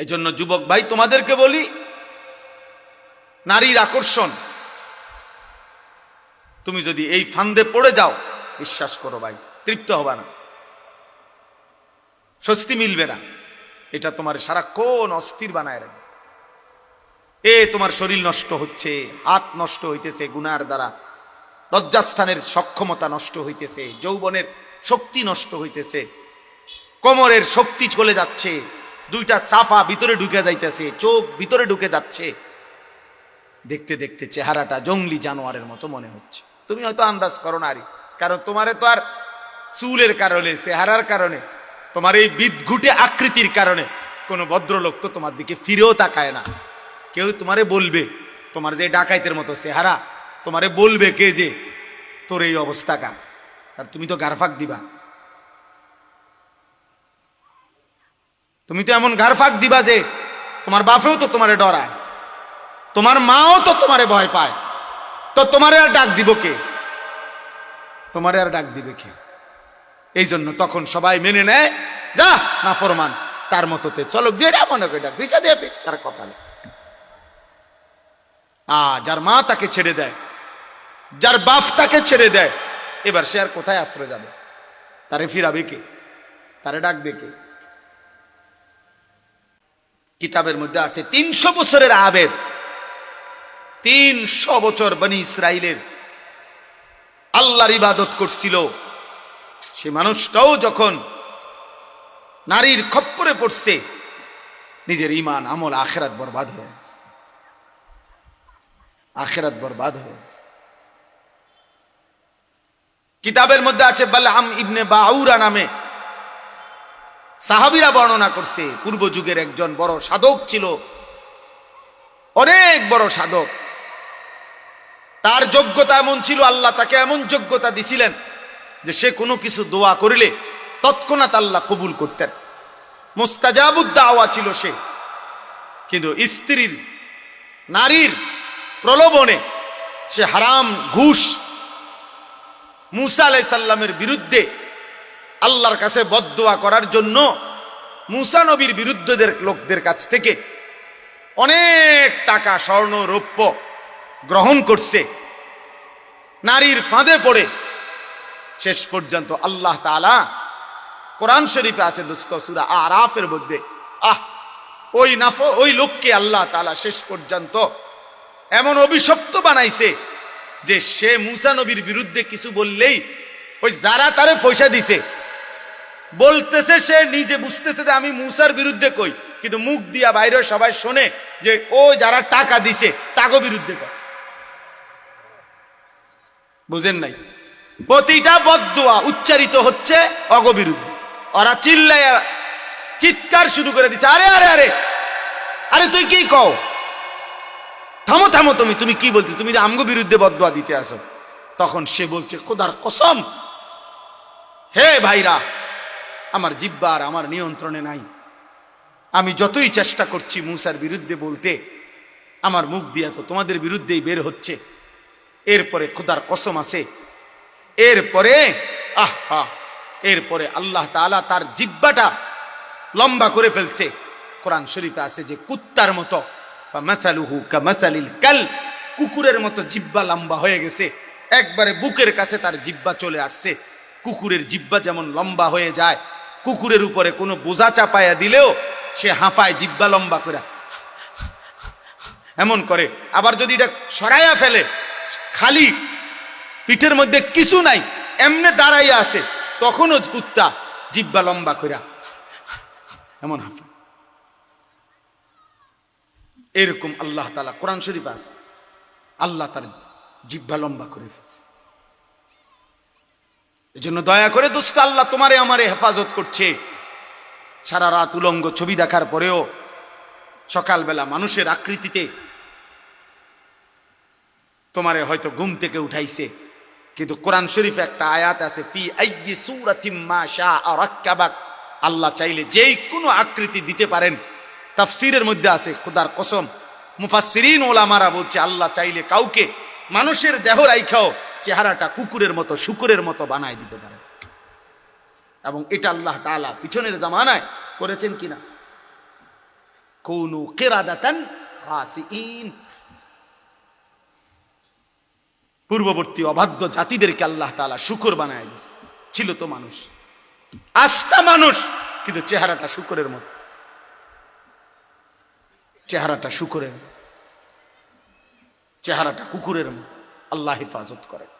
এই জন্য যুবক ভাই, তোমাদেরকে বলি, নারীর আকর্ষণ। তুমি যদি এই ফান্দে পড়ে যাও, বিশ্বাস করো ভাই, তৃপ্ত হবা না। স্বস্তি মিলবে না। এটা তোমার সারাক্ষণ অস্থির বানায় রাখবে এ, তোমার শরীর নষ্ট হচ্ছে, হাত নষ্ট হইতেছে গুনার দ্বারা। লজ্জাস্থানের সক্ষমতা নষ্ট হইতেছে, যৌবনের শক্তি নষ্ট হইতেছে। কোমরের শক্তি চলে যাচ্ছে। দুইটা সাফা ভিতরে ঢুকে যাইতেছে, চোখ ভিতরে ঢুকে যাচ্ছে। দেখতে দেখতে চেহারাটা জঙ্গলি জানোয়ারের মতো মনে হচ্ছে। তুমি হয়তো আন্দাজ করো না, আরে। কারণ তোমারে তো আর চুলের কারণে, চেহারার কারণে, তোমার এই বিদঘুটে আকৃতির কারণে কোনো ভদ্রলোক তো তোমার দিকে ফিরেও তাকায় না। কেউ তোমারে বলবে, তোমার যে ডাকাইতের মতো চেহারা, তোমারে বলবে কে যে তোর এই অবস্থা কা আর তুমি তো গারফাক দিবা। তুমি তো এমন গারফাক দিবা যে তোমার বাপেও তো তোমারে ডরায়। তোমার মাও তো তোমারে ভয় পায়। তো তোমারে আর ডাক দিব কে? তোমারে আর ডাক দিবে কে? এই জন্য তখন সবাই মেনে নেয়, যা, না ফরমান, তার মতোতে চলো। যেটা মনে করে ডাক ভিসা দিয়ে ফেক তার কপালে আ যার মা তাকে ছেড়ে দেয়, যার বাপ তাকে ছেড়ে দেয়, এবার সে আর কোথায় আশ্রয় যাবে? তারে ফিরাবে কে? তারে ডাকবে কে? কিতাবের মধ্যে আছে তিনশো বছরের আবেদ। তিনশো বছর বনি ইসরায়েলের আল্লাহর ইবাদত করছিল। সে মানুষটাও যখন নারীর খপ্পরে পড়ছে, নিজের ইমান আমল আখেরাত বরবাদ হয়ে গেছে। আখেরাত বরবাদ হয়ে গেছে। কিতাবের মধ্যে আছে বালাম ইবনে বাউরা নামে সাহাবিরা বর্ণনা করছে, পূর্ব যুগের একজন বড় সাধক ছিল। অনেক বড় সাধক। তার যোগ্যতা এমন ছিল, আল্লাহ তাকে এমন যোগ্যতা দিছিলেন যে সে কোনো কিছু দোয়া করিলে তৎক্ষণাৎ আল্লাহ কবুল করতেন। মুস্তাজাবুদ্দাওয়া ছিল সে। কিন্তু স্ত্রীর, নারীর প্রলোভনে সে হারাম ঘুষ মুসা আলাই সাল্লামের বিরুদ্ধে আল্লাহর কাছে বদদোয়া করার জন্য মুসা নবীর বিরুদ্ধদের লোকদের কাছ থেকে অনেক টাকা স্বর্ণ, রৌপ্য গ্রহণ করছে। নারীর ফাঁদে পড়ে। শেষ পর্যন্ত আল্লাহ তালা কোরআন শরীফে আছে দুস্ত, সুরা আরাফের মধ্যে। আহ, ওই নাফ, ওই লোককে আল্লাহ তালা শেষ পর্যন্ত এমন অভিশপ্ত বানাইছে যে সে মুসা নবীর বিরুদ্ধে কিছু বললেই ওই যারা তারে পয়সা দিছে বলতেছে সে, নিজে বুঝতেছে যে আমি মুসার বিরুদ্ধে কই। কিন্তু মুখ দিয়া বাইরে সবাই শোনে যে, ও যারা টাকা দিছে, তাগো বিরুদ্ধে কয়। বুঝেন নাই? প্রতিটা বদুয়া উচ্চারিত হচ্ছে অগবিরুদ্ধে ওরা চিল্লায় চিৎকার শুরু করে দিচ্ছে, আরে আরে আরে আরে তুই কি কও? থামো থামো তুমি তুমি কি বলছো তুমি আমগো বিরুদ্ধে বদুয়া দিতে আসো। তখন সে বলছে, খোদার কসম, হে ভাইরা আমার জিব্বার আমার নিয়ন্ত্রণে নাই। আমি যতই চেষ্টা করছি মুসার বিরুদ্ধে বলতে, আমার মুখ দিয়া তো তোমাদের বিরুদ্ধেই বের হচ্ছে। এরপরে খোদার কসম আছে। এরপরে, আহ এরপরে আল্লাহ তাআলা তার জিব্বাটা লম্বা করে ফেলছে। কোরআন শরীফে আছে যে, কুত্তার মতো কাল, কুকুরের মতো জিব্বা লম্বা হয়ে গেছে। একবারে বুকের কাছে তার জিব্বা চলে আসছে। কুকুরের জিব্বা যেমন লম্বা হয়ে যায় কুকুরের উপরে কোনো বোঝা চাপায়া দিলেও সে হাঁফায় জিব্বা লম্বা করে এমন করে। আবার যদি এটা সরাইয়া ফেলে, খালি পিঠের মধ্যে কিছু নাই, এমনে দাঁড়াইয়া আছে, তখনও কুত্তা জিব্বা লম্বা কইরা এমন হাফা এরকম আল্লাহ তালা কোরআন শরীফ আছে। আল্লাহ তার জিব্বা লম্বা করে ফেলছে। এই জন্য দয়া করে দোস্ত আল্লাহ তোমারে আমারে হেফাজত করছে। সারা রাত উলঙ্গ ছবি দেখার পরেও সকালবেলা মানুষের আকৃতিতে তোমারে হয়তো ঘুম থেকে উঠাইছে। কিন্তু কোরআন শরীফে একটা আয়াত আছে, ফি আইয়ি সূরাতিম মা শাআ রাক্কাবাক আল্লাহ চাইলে যেই কোনো আকৃতি দিতে পারেন। তাফসীরের মধ্যে আছে, খোদার কসম। মুফাসসিরিন ওলামারা বলছে, আল্লাহ চাইলে কাউকে মানুষের দেহ রাইখাও চেহারাটা কুকুরের মতো, শুকুরের মতো বানায় দিতে পারে। এবং এটা আল্লাহ তালা পিছনের জামানায় করেছেন কিনা? ফাকুনু কিরাদাতান পূর্ববর্তী অবাধ্য জাতিদেরকে আল্লাহ তাআলা শুকর বানায় দিয়েছে। ছিল তো মানুষ। আস্থা মানুষ, কিন্তু চেহারাটা শুকরের মতো। চেহারাটা শুকরের। চেহারাটা কুকুরের মতো। আল্লাহ হেফাজত করে